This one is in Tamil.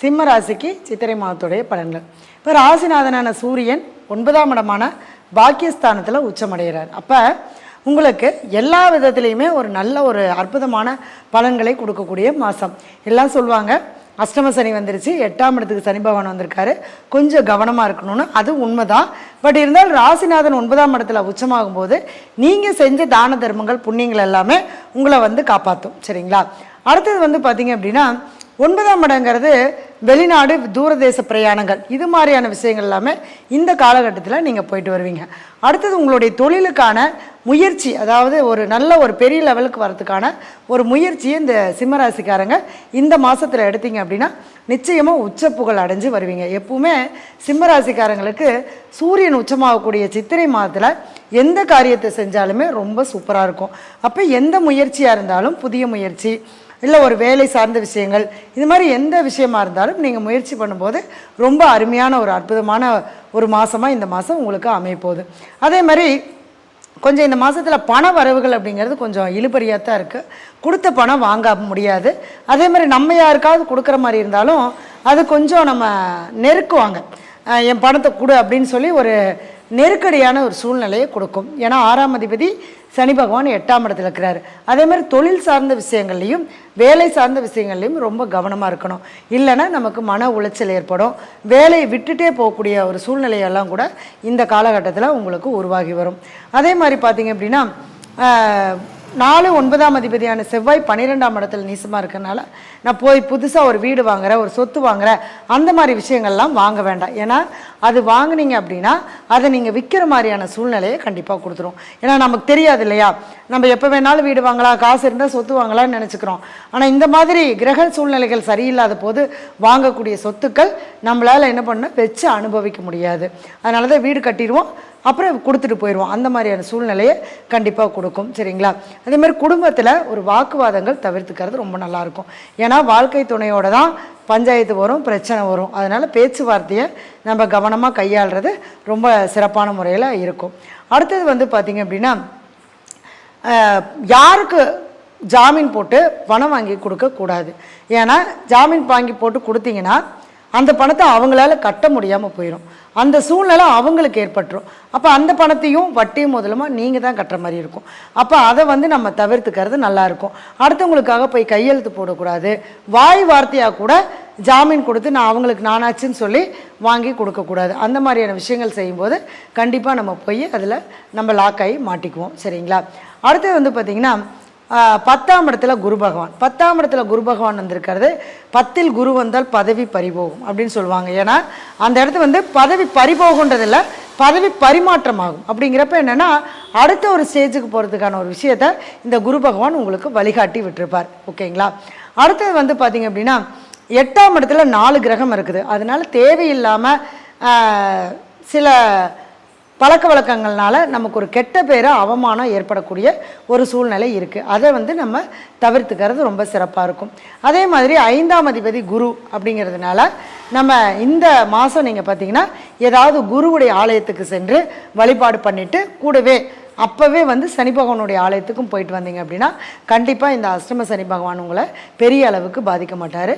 சிம்ம ராசிக்கு சித்திரை மாதத்துடைய பலன்கள். இப்போ ராசிநாதனான சூரியன் ஒன்பதாம் இடமான பாக்கியஸ்தானத்தில் உச்சமடைகிறார். அப்போ உங்களுக்கு எல்லா விதத்துலேயுமே ஒரு நல்ல ஒரு அற்புதமான பலன்களை கொடுக்கக்கூடிய மாதம் எல்லாம் சொல்லுவாங்க அஷ்டம சனி வந்துருச்சு எட்டாம் இடத்துக்கு சனி பகவான் வந்திருக்காரு. கொஞ்சம் கவனமாக இருக்கணும்னு அது உண்மைதான். பட் இருந்தாலும் ராசிநாதன் ஒன்பதாம் இடத்துல உச்சமாகும் போது நீங்கள் செஞ்ச தான தர்மங்கள் புண்ணியங்கள் எல்லாமே உங்களை வந்து காப்பாற்றும் சரிங்களா? அடுத்தது வந்து பார்த்தீங்க அப்படின்னா ஒன்பதாம் இடங்கிறது வெளிநாடு தூரதேச பிரயாணங்கள். இது மாதிரியான விஷயங்கள் எல்லாமே இந்த காலகட்டத்தில் நீங்கள் போயிட்டு வருவீங்க. அடுத்தது உங்களுடைய தொழிலுக்கான முயற்சி அதாவது ஒரு நல்ல ஒரு பெரிய லெவலுக்கு வரதுக்கான ஒரு முயற்சியை இந்த சிம்மராசிக்காரங்க இந்த மாதத்தில் எடுத்தீங்க அப்படின்னா நிச்சயமாக உச்ச புகழ் அடைஞ்சு வருவீங்க. எப்பவுமே சிம்மராசிக்காரங்களுக்கு சூரியன் உச்சமாகக்கூடிய சித்திரை மாதத்தில் எந்த காரியத்தை செஞ்சாலுமே ரொம்ப சூப்பராக இருக்கும். அப்போ எந்த முயற்சியாக இருந்தாலும் புதிய முயற்சி இல்லை ஒரு வேலை சார்ந்த விஷயங்கள். இது மாதிரி எந்த விஷயமா இருந்தாலும் நீங்கள் முயற்சி பண்ணும்போது ரொம்ப அருமையான ஒரு அற்புதமான ஒரு மாதமாக இந்த மாதம் உங்களுக்கு அமையப்போகுது. அதே மாதிரி கொஞ்சம் இந்த மாதத்தில் பண வரவுகள் அப்படிங்கிறது கொஞ்சம் இழுபறியாக தான் இருக்குது கொடுத்த பணம் வாங்க முடியாது. அதே மாதிரி நம்ம யாருக்காவது கொடுக்குற மாதிரி இருந்தாலும் அது கொஞ்சம் நம்ம நெருக்குவாங்க. என் பணத்தை கொடு அப்படின்னு சொல்லி ஒரு நெருக்கடியான ஒரு சூழ்நிலையை கொடுக்கும். ஏன்னா ஆறாம் அதிபதி சனி பகவான் எட்டாம் இடத்துல இருக்கிறாரு. அதே மாதிரி தொழில் சார்ந்த விஷயங்கள்லையும் வேலை சார்ந்த விஷயங்கள்லையும் ரொம்ப கவனமாக இருக்கணும். இல்லைன்னா நமக்கு மன உளைச்சல் ஏற்படும். வேலையை விட்டுட்டே போகக்கூடிய ஒரு சூழ்நிலையெல்லாம் கூட இந்த காலகட்டத்தில் உங்களுக்கு உருவாகி வரும். அதே மாதிரி பார்த்தீங்க அப்படின்னா நாலு ஒன்பதாம் அதிபதியான செவ்வாய் பன்னிரெண்டாம் இடத்துல நீசமாக இருக்கனால நான் போய் புதுசாக ஒரு வீடு வாங்குகிறேன் ஒரு சொத்து வாங்குற அந்த மாதிரி விஷயங்கள்லாம் வாங்க வேண்டாம். ஏன்னா அது வாங்குனீங்க அப்படின்னா அதை நீங்கள் விற்கிற மாதிரியான சூழ்நிலையை கண்டிப்பாக கொடுத்துரும். ஏன்னா நமக்கு தெரியாது இல்லையா? நம்ம எப்போ வேணாலும் வீடு வாங்கலாம் காசு இருந்தால் சொத்து வாங்கலாம்னு நினச்சிக்கிறோம். ஆனால் இந்த மாதிரி கிரக சூழ்நிலைகள் சரியில்லாத போது வாங்கக்கூடிய சொத்துக்கள் நம்மளால் என்ன பண்ண வச்சு அனுபவிக்க முடியாது. அதனால தான் வீடு கட்டிடுவோம் அப்புறம் கொடுத்துட்டு போயிடுவோம். அந்த மாதிரியான சூழ்நிலையை கண்டிப்பாக கொடுக்கும். சரிங்களா? அதே மாதிரி குடும்பத்தில் ஒரு வாக்குவாதங்கள் தவிர்த்துக்கிறது ரொம்ப நல்லாயிருக்கும். ஏன்னா வாழ்க்கை துணையோட தான் பஞ்சாயத்து வரும் பிரச்சனை வரும். அதனால் பேச்சுவார்த்தையை நம்ம கவனமாக கையாளுறது ரொம்ப சிறப்பான முறையில் இருக்கும். அடுத்தது வந்து பார்த்திங்க அப்படின்னா யாருக்கு ஜாமீன் போட்டு பணம் வாங்கி கொடுக்கக்கூடாது? ஏன்னா ஜாமீன் வாங்கி போட்டு கொடுத்தீங்கன்னா அந்த பணத்தை அவங்களால கட்ட முடியாமல் போயிடும் அந்த சூழ்நிலை அவங்களுக்கு ஏற்பட்டுரும். அப்போ அந்த பணத்தையும் வட்டியும் முதலுமா நீங்கள் தான் கட்டுற மாதிரி இருக்கும். அப்போ அதை வந்து நம்ம தவிர்த்துக்கிறது நல்லாயிருக்கும் அடுத்தவங்களுக்காக போய் கையெழுத்து போடக்கூடாது. வாய் வார்த்தையாக கூட ஜாமீன் கொடுத்து நான் அவங்களுக்கு நானாச்சுன்னு சொல்லி வாங்கி கொடுக்கக்கூடாது. அந்த மாதிரியான விஷயங்கள் செய்யும்போது கண்டிப்பாக நம்ம போய் அதில் நம்ம லாக் ஆகி மாட்டிக்குவோம். சரிங்களா? அடுத்தது வந்து பார்த்திங்கன்னா பத்தாம் இடத்துல குரு பகவான். பத்தாம் இடத்துல குரு பகவான் வந்திருக்கிறது பத்தில் குரு வந்தால் பதவி பறிபோகும் அப்படின்னு சொல்லுவாங்க. ஏன்னா அந்த இடத்து வந்து பதவி பறிபோகுன்றதில்ல பதவி பரிமாற்றமாகும். அப்படிங்கிறப்ப என்னென்னா அடுத்த ஒரு ஸ்டேஜுக்கு போகிறதுக்கான ஒரு விஷயத்த இந்த குரு பகவான் உங்களுக்கு வழிகாட்டி விட்டுருப்பார். ஓகேங்களா? அடுத்தது வந்து பார்த்திங்க அப்படின்னா எட்டாம் இடத்துல நாலு கிரகம் இருக்குது. அதனால் தேவையில்லாமல் சில பழக்க வழக்கங்கள்னால நமக்கு ஒரு கெட்ட பேரை அவமானம் ஏற்படக்கூடிய ஒரு சூழ்நிலை இருக்குது அதை வந்து நம்ம தவிர்த்துக்கிறது ரொம்ப சிறப்பாக இருக்கும். அதே மாதிரி ஐந்தாம் அதிபதி குரு அப்படிங்கிறதுனால நம்ம இந்த மாதம் நீங்கள் பார்த்தீங்கன்னா ஏதாவது குருவுடைய ஆலயத்துக்கு சென்று வழிபாடு பண்ணிவிட்டு கூடவே அப்போவே வந்து சனி பகவானுடைய ஆலயத்துக்கும் போயிட்டு வந்தீங்க அப்படின்னா கண்டிப்பாக இந்த அஷ்டம சனி பகவான் உங்களை பெரிய அளவுக்கு பாதிக்க மாட்டார்.